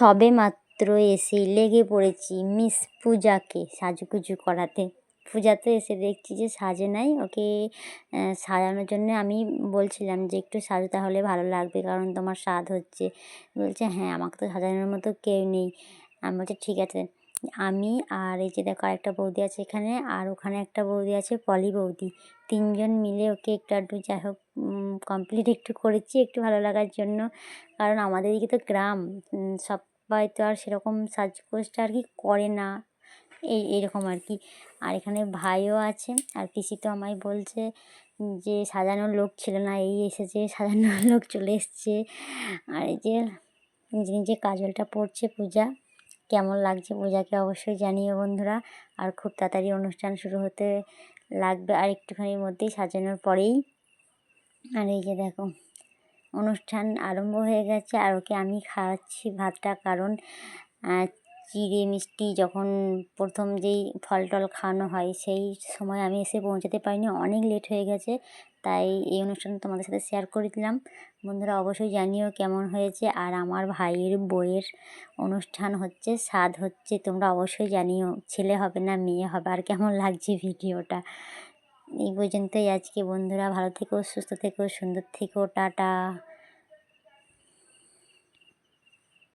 সবে মাত্র এসে লেগে পড়েছি মিস পূজাকে সাজুগুজু করাতে। পূজাতে এসে দেখছি যে সাজে নাই, ওকে সাজানোর জন্য আমি বলছিলাম যে একটু সাজো তাহলে ভালো লাগবে কারণ তোমার স্বাদ হচ্ছে। বলছে হ্যাঁ আমাকে তো সাজানোর মতো কেউ নেই। আমি বলছি, ঠিক আছে। আমি আর এই যে দেখো আরেকটা বৌদি আছে এখানে, আর ওখানে একটা বৌদি আছে, পলি বৌদি। তিনজন মিলে ওকে একটু আধটু যাই হোক কমপ্লিট একটু করেছি একটু ভালো লাগার জন্য। কারণ আমাদের এদিকে তো গ্রাম সবাই তো আর সেরকম সাজগোজটা আর কি করে না। এই, এরকম আর কি। আর এখানে ভাইও আছে। আর পিসি তো আমায় বলছে যে সাজানোর লোক ছিল না, এই এসেছে, সাজানোর লোক চলে এসছে। আর এই যে নিজে নিজে কাজলটা পড়ছে পূজা, কেমন লাগছে পূজাকে অবশ্যই জানিও বন্ধুরা। আর খুব তাড়াতাড়ি অনুষ্ঠান শুরু হতে লাগবে আর একটুখানির মধ্যেই সাজানোর পরেই। আর এই যে দেখো। অনুষ্ঠান আরম্ভ হয়ে গেছে আর ওকে আমি খাওয়াচ্ছি ভাতটা। কারণ চিড়ে মিষ্টি যখন প্রথম যেই ফল টল খাওয়ানো হয়, সেই সময় আমি এসে পৌঁছাতে পারিনি। অনেক লেট হয়ে গেছে, তাই এই অনুষ্ঠান তোমাদের সাথে শেয়ার করে দিলাম। বন্ধুরা, অবশ্যই জানিও কেমন হয়েছে। আর আমার ভাইয়ের বইয়ের অনুষ্ঠান হচ্ছে, স্বাদ হচ্ছে, তোমরা অবশ্যই জানিও। ছেলে হবে না, মেয়ে হবে, আর কেমন লাগছে ভিডিওটা এই পর্যন্তই আজকে বন্ধুরা ভালো থেকো সুস্থ থেকো সুন্দর থেকো টাটা।